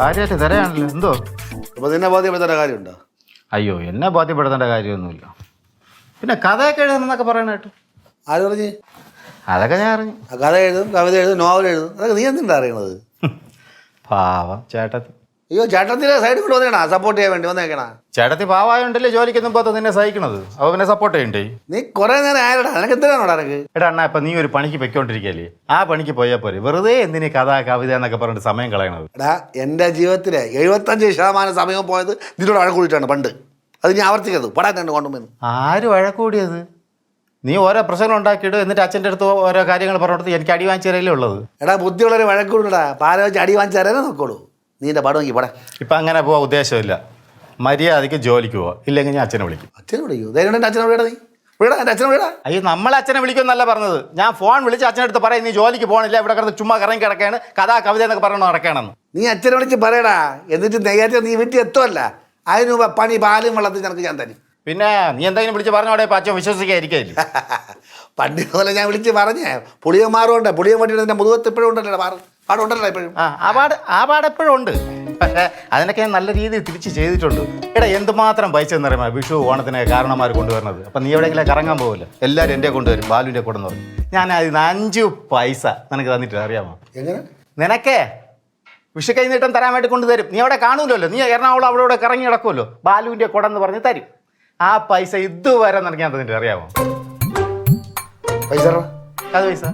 കാര്യമായിട്ട് തരാണല്ലോ എന്തോ? അപ്പൊ നിന്നെ ബോധ്യപ്പെടുത്തേണ്ട കാര്യമുണ്ടോ? അയ്യോ എന്നെ ബോധ്യപ്പെടുത്തേണ്ട കാര്യമൊന്നുമില്ല. പിന്നെ കഥയൊക്കെ എഴുതണമെന്നൊക്കെ പറയണ കേട്ടു. ആര് പറഞ്ഞ്? അതൊക്കെ ഞാൻ അറിഞ്ഞു. ആ കഥ എഴുതും കവിത എഴുതും നോവൽ എഴുതും. അതൊക്കെ നീ എന്തിനാ അറിയണത്? പാവം ചേട്ടത്തി. അയ്യോ ചേട്ടത്തിന്റെ സൈഡിൽ കൂടെ വന്നേക്കണ? സപ്പോർട്ട് ചെയ്യാൻ വേണ്ടി വന്നേക്കണ? ചേട്ടത്തി പാവായോണ്ടല്ലേ ജോലിക്കൊന്നും പോകാത്ത നിന്നെ സഹിക്കണത്? അപ്പൊ പിന്നെ സപ്പോർട്ട് ചെയ്യണ്ടേ? നീ കുറെ നേരം ആയടാ നിനക്ക് എന്തിനാണോടാ നിനക്ക് എടാ അണ്ണാ ഇപ്പൊ നീ ഒരു പണിക്ക് പൊയ്ക്കൊണ്ടിരിക്കല്ലേ? ആ പണിക്ക് പോയാൽ പോരെ. വെറുതെ എന്തിനീ കഥ കവിത എന്നൊക്കെ പറഞ്ഞിട്ട് സമയം കളയണത്? എടാ എന്റെ ജീവിതത്തിലെ എഴുപത്തഞ്ച് ശതമാനം സമയം പോയത് നിന്നോട് അഴക്കൂടിയിട്ടാണ് പണ്ട്. അത് ഞാൻ ആവർത്തിക്കരുത്. പടാൻ തന്നെ കൊണ്ടുപോയി ആര് വഴക്കൂടിയത് നീ ഓരോ പ്രശ്നങ്ങൾ ഉണ്ടാക്കിയിട്ട് എന്നിട്ട് അച്ഛന്റെ അടുത്ത് ഓരോ കാര്യങ്ങൾ പറഞ്ഞിട്ട് എനിക്ക് അടി വാങ്ങിച്ചാലേ ഉള്ളത്? എടാ ബുദ്ധിയുള്ളൊരു വഴക്കൂടാ പാലോചിച്ച് പാല അടി വാങ്ങിച്ചാലേ നോക്കുള്ളൂ. നോക്കോളൂ നീ എന്റെ പടം നോക്കി പടേ. ഇപ്പം അങ്ങനെ പോകാൻ ഉദ്ദേശമില്ല. മര്യാദയ്ക്ക് ജോലിക്ക് പോവാ. ഇല്ലെങ്കിൽ ഞാൻ അച്ഛനെ വിളിക്കും. അച്ഛനെ വിളിക്കൂ? ധൈര്യം എന്റെ അച്ഛനെ വിടാ നീ വിടാ എന്റെ അച്ഛനെ വിടാ അയ്യോ നമ്മൾ അച്ഛനെ വിളിക്കുമെന്നല്ല പറഞ്ഞത്. ഞാൻ ഫോൺ വിളിച്ച് അച്ഛനടുത്ത് പറയും നീ ജോലിക്ക് പോകണില്ല ഇവിടെ കിടന്ന് ചുമ്മാ കറങ്ങി കിടക്കാണ് കഥാ കവിത എന്നൊക്കെ പറഞ്ഞു നടക്കണമെന്ന് നീ അച്ഛനെ വിളിച്ച് പറയടാ. എന്നിട്ട് നേരത്തെ നീ വീട്ടിൽ എത്തുമല്ല അതിന് മുമ്പ് പണി പാലും വെള്ളത്തിൽ നിനക്ക് ഞാൻ തരും. പിന്നെ നീ എന്തെങ്കിലും വിളിച്ച് പറഞ്ഞോടെ അവിടെ അച്ഛൻ വിശ്വസിക്കാതിരിക്കില്ല പണ്ട് പോലെ ഞാൻ വിളിച്ച് പറഞ്ഞേ. പുളിയന്മാരും മാറുണ്ട്. പുളിയൻ വണ്ടിയുടെ മുതുകത്ത് ഇപ്പോഴും ഉണ്ടല്ലോ പാടുണ്ടല്ലോ ഇപ്പോഴും. ആ ആ പാട് ആ പാട് എപ്പോഴും ഉണ്ട്. പക്ഷേ അതിനൊക്കെ ഞാൻ നല്ല രീതിയിൽ തിരിച്ച് ചെയ്തിട്ടുണ്ട്. എടാ എന്തുമാത്രം പൈസ എന്നറിയാമോ വിഷു ഓണത്തിന് കാരണന്മാർ കൊണ്ടുവരുന്നത്? അപ്പം നീ എവിടെയെങ്കിലും കറങ്ങാൻ പോകില്ല എല്ലാവരും എന്റെ കൊണ്ടുവരും ബാലുവിന്റെ കൂടെ എന്ന് പറഞ്ഞു ഞാൻ അതിന് അഞ്ച് പൈസ നിനക്ക് തന്നിട്ട് അറിയാമോ? എങ്ങനെ? നിനക്കേ വിഷു കൈനീട്ടം തരാൻ വേണ്ടി കൊണ്ടുതരും. നീ അവിടെ കാണൂലല്ലോ. നീ എറണാകുളം അവിടെ ഇവിടെ കറങ്ങി കിടക്കുമല്ലോ ബാലുവിന്റെ കൂടെ എന്ന് പറഞ്ഞ് തരും. ആ പൈസ ഇതുവരെ നിനക്ക് ഞാൻ തന്നിട്ട് അറിയാമോ? പൈസ. അത് പൈസ?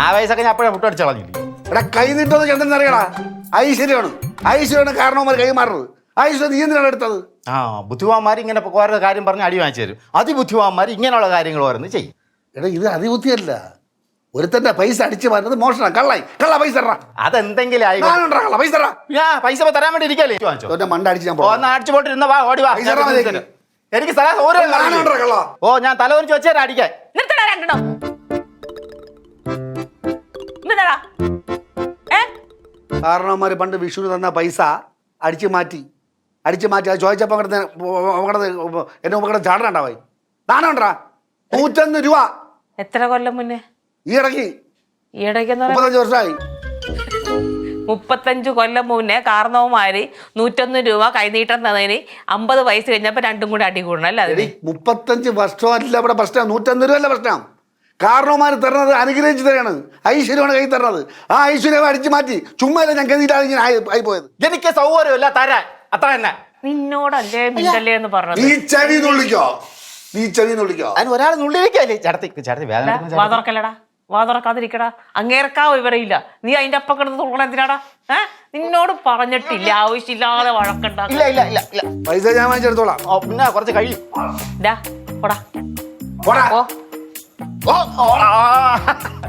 ആ പൈസ ഒക്കെ ഞാൻ അപ്പോഴേ മുട്ടടിച്ച് കളഞ്ഞില്ലേ? എടാ കൈ നീട്ടോന്ന് ചേട്ടൻ അറിയടാ. ഐശ്വര്യമാണ്. ഐശ്വര്യമാണ് കാരണവന്മാർ കൈമാറുന്നത് ഐശ്വര്യ നീ എന്തിനാണ് എടുത്തത്? ആ ബുദ്ധിമാന്മാർ ഇങ്ങനെ ഓരോ കാര്യം പറഞ്ഞ് അടി വാങ്ങിച്ചു തരും. അതിബുദ്ധിമാന്മാർ ഇങ്ങനെയുള്ള കാര്യങ്ങൾ ഓരോന്ന് ചെയ്യും. എടാ ഇത് അതിബുദ്ധിയല്ല. ഒരുത്തന്റെ പൈസ അടിച്ചു മാറ്റുന്നത് മോഷണം കള്ളായി. കള്ള പൈസ അതെന്തെങ്കിലും ആയി കള്ള പൈസ പൈസ തരാൻ വേണ്ടി ഇരിക്കല്ലേ? മണ്ട അടിച്ച് ഞാൻ അടിച്ചു പോട്ടിരുന്ന വാ ഓടി വാ. എനിക്ക് ഓ ഞാൻ തല ഒരു ചോദിച്ചാൽ അടിക്കാൻ. നിർത്തടാ രണ്ടെണ്ണം. കാരണവന്മാർ പണ്ട് വിഷുവിന് തന്ന പൈസ അടിച്ചു മാറ്റി അടിച്ചു മാറ്റി. അത് ചോദിച്ചപ്പോൾ കിടന്ന് കിടന്ന് എന്നെ മുമ്പ് കിടന്ന് ചാടന ഉണ്ടാവായി നാണുണ്ടാ നൂറ്റൊന്ന് രൂപ. എത്ര കൊല്ലം മുന്നേ? ഈ ഇടയ്ക്ക്. ഈ മുപ്പത്തഞ്ച് വർഷമായി മുപ്പത്തഞ്ച് കൊല്ലം മുന്നേ കാർന്നവന്മാര് നൂറ്റൊന്ന് രൂപ കൈനീട്ടം തന്നതിന് അമ്പത് വയസ്സ് കഴിഞ്ഞപ്പോ രണ്ടും കൂടെ അടി കൂടണം അല്ലേ അതിന്? മുപ്പത്തഞ്ച് വർഷമല്ല ഇവിടെ പ്രശ്നം. നൂറ്റൊന്ന് രൂപ അല്ല പ്രശ്നം. കാരണവന്മാർ തരണത് അനുഗ്രഹിച്ച് തരാണ്. ഐശ്വര്യമാണ് കൈ തരണത്. ആ ഐശ്വര്യം അടിച്ചു മാറ്റി ചുമ്മാ ഞാൻ കരുതിയിട്ടാണ് ഇങ്ങനെ ആയി പോയത് എനിക്ക് സൗകര്യമില്ല തരാൻ. അത്ര തന്നെ. നിന്നോടല്ലേ മിണ്ടല്ലേ എന്ന് നീ ചെവി നുള്ളിക്കോ? നീ ചെവി നുള്ളിക്കോ? അതിന് ഒരാൾ നുള്ളിരിക്കല്ലേ അങ്ങേർക്കാ വിവരമില്ല. നീ അതിന്റെ അപ്പം കിടന്ന് തുറക്കണം എന്തിനാടാ? നിന്നോട് പറഞ്ഞിട്ടില്ല. ആവശ്യമില്ലാതെ വഴക്കണ്ടാ ഇല്ല ഇല്ല ഇല്ല ഇല്ല. പൈസ ഞാൻ വാങ്ങിച്ചെടുത്തോളാം. പിന്നെ കുറച്ച് കഴിയും. ഡാ പോടാ. പോടാ.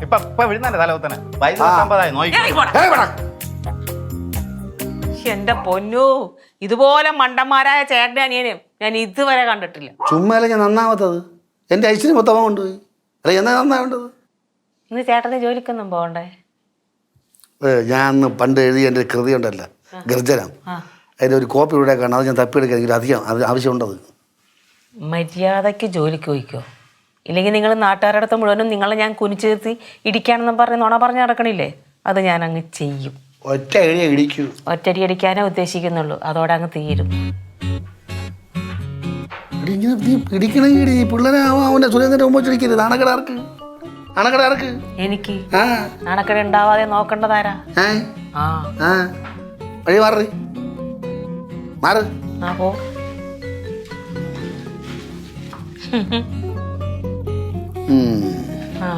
ഇപ്പൊ ഇപ്പൊ വിഴുന്നല്ലേ നോക്കി. എന്റെ പൊന്നു. ഇതുപോലെ മണ്ടന്മാരായ ചേട്ടന്റെ അനിയനും ഞാൻ ഇതുവരെ കണ്ടിട്ടില്ല. ചുമ്മാല ഞാൻ നന്നാവാത്തത്. എന്റെ ഐശ്വര്യം മൊത്തം കൊണ്ടുപോയി. അല്ല എന്നാ നന്നാവേണ്ടത് ഇന്ന് ചേട്ടന് ജോലിക്കൊന്നും പോകണ്ടേ? ഏ, ഞാൻ അന്ന് പണ്ട് എഴുതിയ എന്റെ കൃതി ഉണ്ടല്ല. ഗർജനം. അതിന്റെ ഒരു കോപ്പി ഇവിടെ കാണാം അത് ഞാൻ തപ്പിയെടുക്കാൻ എനിക്ക് അധികം അത് ആവശ്യമുണ്ടത്. മര്യാദയ്ക്ക് ജോലിക്ക് പോയിക്കോ. ഇല്ലെങ്കിൽ നിങ്ങൾ നാട്ടുകാരുടെ അടുത്ത് മുഴുവനും നിങ്ങളെ ഞാൻ കുനിച്ചു നിർത്തി ഇടിക്കാണെന്നും പറഞ്ഞ് നുണ പറഞ്ഞ് നടക്കണില്ലേ? അത് ഞാൻ അങ്ങ് ചെയ്യും. ഒറ്റ എഴുതിയ ഇടിക്കൂ. ഒറ്റടി അടിക്കാനേ ഉദ്ദേശിക്കുന്നുള്ളൂ. അതോടെ അങ്ങ് തീരും. പിടിക്കണമെങ്കിൽ പിള്ളേരെ എനിക്ക്? നാണക്കട ഉണ്ടാവാതെ നോക്കേണ്ടതാരാ വഴി മാറി. മാറ്. ആ പോ. ഉം. ആ